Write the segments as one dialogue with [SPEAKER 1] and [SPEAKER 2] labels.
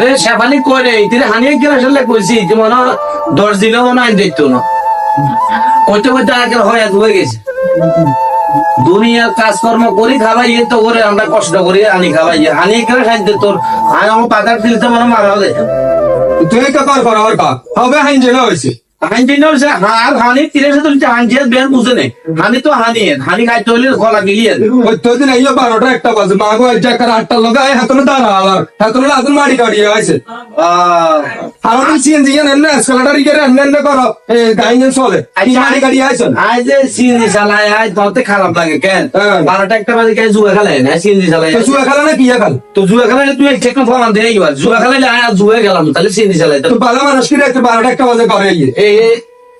[SPEAKER 1] রে শেফালি কই রে? হানিয়ে গেলে আসলে কইছি যে মনে দশ দিনও মনে আইন দেখতো না। কইতে কইতে আগে হয়ে হয়ে গেছে। দুনিয়া কাজকর্ম করি খাবাই তো করে আমরা কষ্ট করি আনি খাবাই হানি গেলে দে তোর। আমি আমার পাতার দিলতে মনে মারা
[SPEAKER 2] তুই কা কর কর হবে হাইন জেলা হইছে
[SPEAKER 1] হানি দিন হচ্ছে আর হানি তিরে সাথে তুলছে হানি বের বুঝে নেই হানি তো হানি হানি খাইতে হলে গলা গিলিয়ে
[SPEAKER 2] ওই দিন আইয়া বারোটা একটা বাজে। মা গো এক জায়গার আটটা লগা হাতনে দাঁড়া আর হাতনে আদন মারি গাড়ি আইছে
[SPEAKER 1] আহ।
[SPEAKER 2] সিএনজি এন এন এসকালেটর ইগের এন এন করো। গাইন চলে। আই মারি গাড়ি আইছে
[SPEAKER 1] আজ যে সিএনজি চালায় আজ তোতে খারাপ লাগে কেন?
[SPEAKER 2] হ্যাঁ।
[SPEAKER 1] বারোটা একটা বাজে কে জুয়া খেলায় না সিএনজি চালায়।
[SPEAKER 2] সুয়া খেলা না কি খেল?
[SPEAKER 1] তো জুয়া খেলায় তুই চেক ফোন দিয়ে এবার জুয়া আর জুয়া গেলাম তাহলে সিএনজি চালাই
[SPEAKER 2] তো বালা মানুষ কি রেখে বারোটা একটা বাজে করে
[SPEAKER 1] এই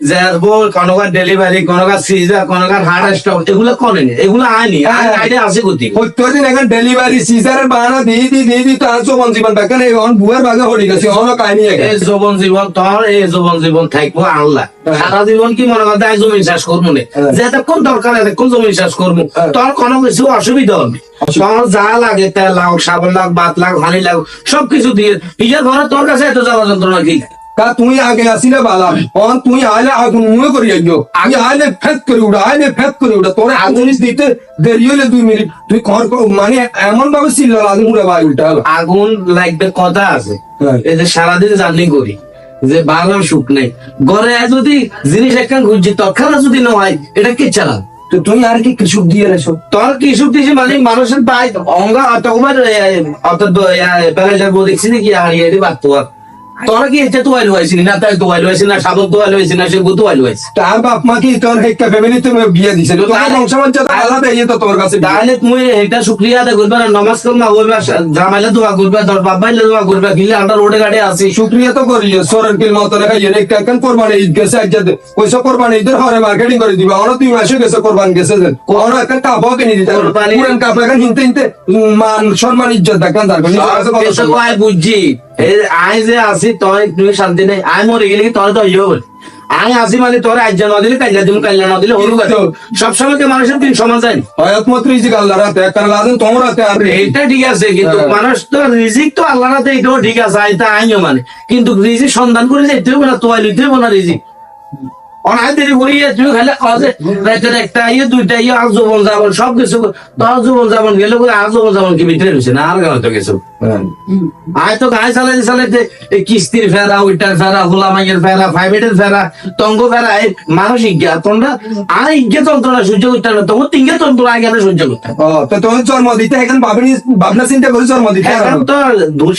[SPEAKER 1] যাব কোনকার ডেলিভারি কোনকার সিজার কোনকার হার্ট স্টক এগুলো করেনি এগুলো আয়নি
[SPEAKER 2] হ্যাঁ।
[SPEAKER 1] আইডিয়া আছে কোথায়
[SPEAKER 2] প্রত্যেকদিন এখন ডেলিভারি সিজারের বাহানা দিয়ে দি দিয়ে দি তার জীবন জীবন বেকার এই বুয়ের বাগে হরি গেছে অন কাহিনী
[SPEAKER 1] এই জীবন জীবন তোর এই জীবন জীবন থাকব আল্লাহ
[SPEAKER 2] হ্যাঁ।
[SPEAKER 1] সারা জীবন কি মনে করতে জমি চাষ করব না
[SPEAKER 2] হ্যাঁ।
[SPEAKER 1] দরকার আছে কোন জমি চাষ করব। তোর কোনো কিছু অসুবিধা হবে তোর যা লাগে তেল লাগ সাবন লাগ বাত লাগ হানি লাগ সবকিছু দিয়ে নিজের ঘরে তোর কাছে এত জ্বালা যন্ত্রণা কি
[SPEAKER 2] কা তুই আগে আসিলে বালা। অন তুই আইলে আগুন মুয়ে করি আইও। আমি আইলে ফেত করে উড়া আইলে ফেত করে উড়া তোর আগুন দিতে দেরি হলে দুই মিনিট। তুই কর মানে এমন ভাবে আগুন উড়ে ভাই উল্টা
[SPEAKER 1] আগুন লাগবে কথা আছে।
[SPEAKER 2] হ্যাঁ।
[SPEAKER 1] এই যে সারাদিন জার্নি করি যে ভালো সুখ নেই। ঘরে যদি জিনিস একটা ঘুরছি তৎক্ষণাৎ যদি না হয় এটা কে চালান?
[SPEAKER 2] তো তুই আর কি কৃষক দিয়ে রেছো
[SPEAKER 1] তোর কৃষক দিয়েছি মানে মানুষের পায় অঙ্গা অতবার অত বেলা দেখছি নাকি হারিয়ে বাদ তোর তোরা কি এটা তোয়াইল হয়েছিস না তাই তোয়াইল হয়েছিস না সাবন তোয়াইল হয়েছিস না সেগু তোয়াইল হয়েছিস
[SPEAKER 2] তার বাপ মা কি তোর হেক্কা ফ্যামিলি তুমি বিয়ে দিছে? তো তোর
[SPEAKER 1] তাহলে-
[SPEAKER 2] বংশমর্যাদা আলাদা ইয়ে তো তোর কাছে
[SPEAKER 1] তাহলে তুমি এটা শুক্রিয়া আদায় করবে না নমাজ করবা করবে জামাইলে দোয়া করবে তোর বাবাইলে দোয়া করবে কিলে আমরা রোডে গাড়ি আছি।
[SPEAKER 2] শুক্রিয়া তো করি সরের কিল মতো রেখা ইয়ে একটা এখন কোরবানি ঈদ গেছে আজ যাতে পয়সা কোরবানি ঈদের হরে মার্কেটিং করে দিবা ওরা দুই মাসে গেছে কোরবান গেছে যে। ওরা এখন কাপড় কিনে দিতে
[SPEAKER 1] কোরবানি-
[SPEAKER 2] কাপড় এখন হিনতে হিনতে মান সম্মান ইজ্জত দেখান তার
[SPEAKER 1] বুঝছি। আয় যে আসি তোর তুমি শান্তি নাই আই মরে গেলে তোর তো ইয়ে বল আই আসি মানে তোর আজ না দিলে কাইলা দিম কাইলা না দিলে হলু গাছ সবসময় তো মানুষের দিন সমান যায় না?
[SPEAKER 2] হয়াত মাত্র ইজি আল্লাহ রাতে কারণ লাগেন তোমার রাতে আর
[SPEAKER 1] এইটা ঠিক আছে কিন্তু
[SPEAKER 2] হ্যাঁ।
[SPEAKER 1] মানুষ তো রিজিক তো আল্লাহ রাতে এটাও ঠিক আছে আইতা আইও মানে কিন্তু রিজিক সন্ধান করে যেতে হবে না তোয়াই হবে না রিজিক অনায় দেরি করিয়ে তুমি খালি কাজে রাতের একটা ইয়ে দুইটা ইয়ে আজ জীবন সব কিছু তোর জীবন যাবন গেলে করে আজ জীবন যাবন কি না আর তো কিছু। আয় তো গায়ে চালাইতে চালাইতে কিস্তির ফেরা ওইটার ফেরা গোলামাইয়ের ফেরা প্রাইভেটের ফেরা তঙ্গ ফেরা এই মানুষ ইজ্ঞা তোমরা আর ইজ্ঞা সহ্য করতে না। তোমার তিনগে যন্ত্রণা আগে সহ্য করতে
[SPEAKER 2] ও তো জন্ম দিতে এখন ভাবনি ভাবনা চিন্তা করে জন্ম দিতে
[SPEAKER 1] এখন তো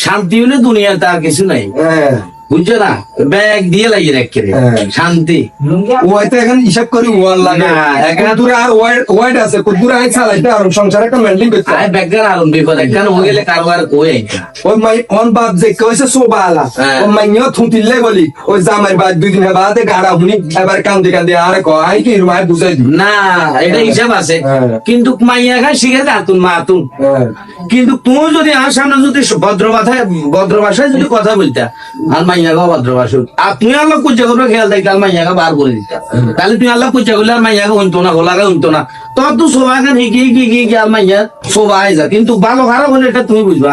[SPEAKER 1] শান্তি হলে দুনিয়াতে আর কিছু নাই।
[SPEAKER 2] হ্যাঁ।
[SPEAKER 1] বুঝছ না? ব্যাগ দিয়ে লাগিয়ে
[SPEAKER 2] হ্যাঁ।
[SPEAKER 1] শান্তি।
[SPEAKER 2] ওয়াইতে এখন হিসাব করি ওয়ান লাগে।
[SPEAKER 1] না,
[SPEAKER 2] এখন দূরে আর ওয়াইড আছে আই চালাইতে আর সংসার একটা মেনটেন করতে
[SPEAKER 1] ব্যাগের আরম বিপদ হয়ে গেলে কারবার কয়ে
[SPEAKER 2] ওই মাই অন বাপ যে কইছে সোবা আলা।
[SPEAKER 1] হ্যাঁ।
[SPEAKER 2] ও মাইয়া থুতিলে বলি ওই জামাই বাদ দুই দিন বাদে গাড়া হুনি এবার কান্দে কান্দে আর ক আই কি রুমাই বুঝাই
[SPEAKER 1] না এটা হিসাব আছে।
[SPEAKER 2] হ্যাঁ।
[SPEAKER 1] কিন্তু মাইয়া শিখে আতুন মা আতুন
[SPEAKER 2] হ্যাঁ।
[SPEAKER 1] কিন্তু তুমি যদি আমার সামনে যদি ভদ্র ভাষায় ভদ্র ভাষায় যদি কথা বলতা আর মাইয়াকে ভদ্র ভাষা। আর তুই আল্লাহ কুচা করবে, খেয়াল দেখতে আর মাইয়াকে বার করে দিতা। তাহলে তুই আল্লাহ কুচা করলে আর মাইয়াকে হইতো না গোলাকে হইতো না। তোর তো সবাই হিকি হিকি হিকি আর মাইয়া সবাই যা কিন্তু ভালো খারাপ হলে এটা তুমি বুঝবা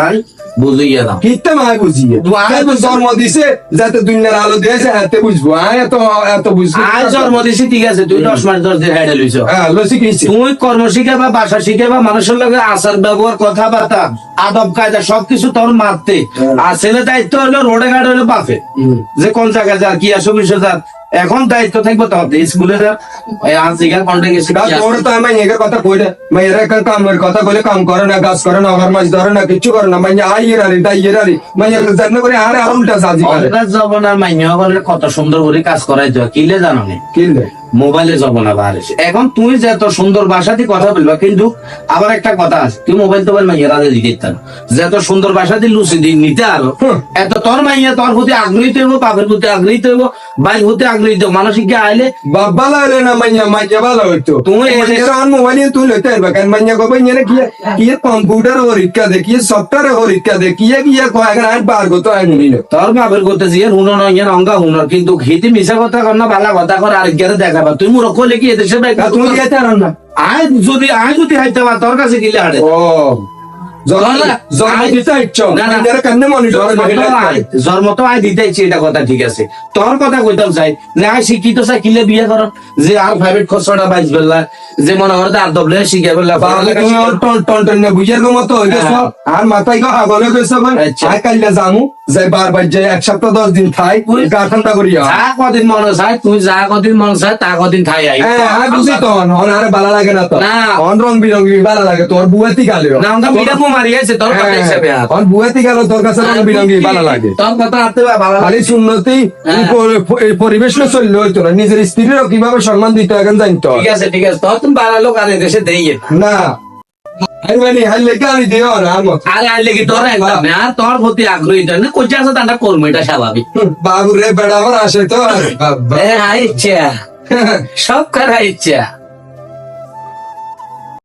[SPEAKER 1] বুঝিয়ে দাও।
[SPEAKER 2] কিত্তে মাই বুঝিয়ে? আয় তো জন্ম দিছে যাতে দুনিয়ার আলো দিয়েছে হাতে বুঝব। আয় এত এত বুঝব।
[SPEAKER 1] আজ জন্ম দিছি ঠিক আছে তুই দশ মাস দশ দিন হেঁটে লইছ।
[SPEAKER 2] হ্যাঁ লসি কিছে
[SPEAKER 1] তুমি কর্ম শিখে বা ভাষা শিখে বা মানুষের লগে আচার ব্যবহার কথাবার্তা আদব কায়দা সবকিছু তোর মারতে। আর ছেলে দায়িত্ব হলো রোডে ঘাটে হলো বাপে। যে কোন জায়গায় যা কি আসো কিছু যা এখন দায়িত্ব থাকব তোর স্কুলে যা এই আজ জিগার কন্টে গেছে
[SPEAKER 2] তোর তো আমি এগের কথা কইলে মেয়ের একটা কামের কথা কইলে কাম করে না গাছ করে না আমার মাছ ধরে না কিচ্ছু করে না মাইনে আই ইরারি তাই ইরারি মাইয়া জান্ন করে আর আর উল্টা সাজি করে।
[SPEAKER 1] জবনার মাইনে কত সুন্দর করে কাজ করাই দিও কিলে জানো নি?
[SPEAKER 2] কিনলে
[SPEAKER 1] মোবাইলে জবনা না হয়েছে। এখন তুমি যে এত সুন্দর দিয়ে কথা বলবা কিন্তু আবার একটা কথা আছে তুই মোবাইল তো মাইয়া রাজে দিতে যে এত সুন্দর ভাষা দিয়ে লুচি দিয়ে নিতে
[SPEAKER 2] আরও
[SPEAKER 1] এত তোর মাইয়া তোর প্রতি আগ্রহী হইব পাপের প্রতি আগ্রহী হইব বাইর প্রতি আগ্রহী হইব। মানসিক আইলে
[SPEAKER 2] বাপ ভালো হইলে না মাইয়া মাইয়া ভালো হইতো।
[SPEAKER 1] তুমি
[SPEAKER 2] মাইয়া মোবাইল তুই লইতে পারবে কারণ মাইয়া কবে নিয়ে কি কি কম্পিউটার ও রিক্কা দে কি সফটওয়্যার ও রিক্কা দে কি কি কয় এখন আর বার গো তো আই মুনি
[SPEAKER 1] তোর বাপের করতে যে হুনো নয় অঙ্গা হুনর কিন্তু হিতি মিশা কথা কর না ভালো কথা কর আর গেলে দেখাবা তুই মুরখ হলে কি এদেশে
[SPEAKER 2] তুমি যেতে আর না
[SPEAKER 1] আয় যদি আয় যদি হাইতে তোর কাছে গিলে
[SPEAKER 2] ও। জন্ম
[SPEAKER 1] না, না, না। তো আয় দিতে এটা কথা ঠিক আছে। তোর কথা কইতাম চাই শিক্ষিত চাই কিলে বিয়ে কর। যে আর প্রাইভেট খরচটা বাইজ বেলা যে মনে হয় আর দবলে শিখে বেলা
[SPEAKER 2] আর না বুঝার মতো
[SPEAKER 1] হ্যাঁ।
[SPEAKER 2] আর মাথায় আগলে কইছে
[SPEAKER 1] আচ্ছা।
[SPEAKER 2] আই কাইলা জামু যাই বারবার যাই এক সপ্তাহ দশ দিন থাই গা ঠান্ডা করিয়া।
[SPEAKER 1] যা কদিন মনে চাই তুই যা কদিন মনে চাই তা কদিন খাই আই।
[SPEAKER 2] হ্যাঁ আমি বুঝি তো। অন আর ভালো লাগে না তো।
[SPEAKER 1] না।
[SPEAKER 2] অন রং বিরঙ্গি ভালো লাগে তোর বুয়াতি গালে
[SPEAKER 1] না আমরা মিডা মু মারি আছে তোর কথা হিসাবে আর।
[SPEAKER 2] অন গেল তোর কাছে রং বিরঙ্গি ভালো লাগে।
[SPEAKER 1] তোর কথা হাতে ভালো লাগে।
[SPEAKER 2] খালি শুনলতি
[SPEAKER 1] হ্যাঁ।
[SPEAKER 2] পরিবেশ না চললে হইতো না। নিজের স্ত্রীরও কীভাবে সম্মান দিতে এখন জানতো
[SPEAKER 1] ঠিক আছে ঠিক আছে। তোর তুমি বাড়া লোক আর দেশে দেই
[SPEAKER 2] না। আরে মানে হাই লেগে আমি দিও না আমার
[SPEAKER 1] আরে আইলে কি তোর একদম আর তোর প্রতি আগ্রহী তো না। কোচা আছে তান্ডা করব এটা স্বাভাবিক।
[SPEAKER 2] বাবু রে বেড়া আসে তো
[SPEAKER 1] ইচ্ছা। সব কার ইচ্ছা।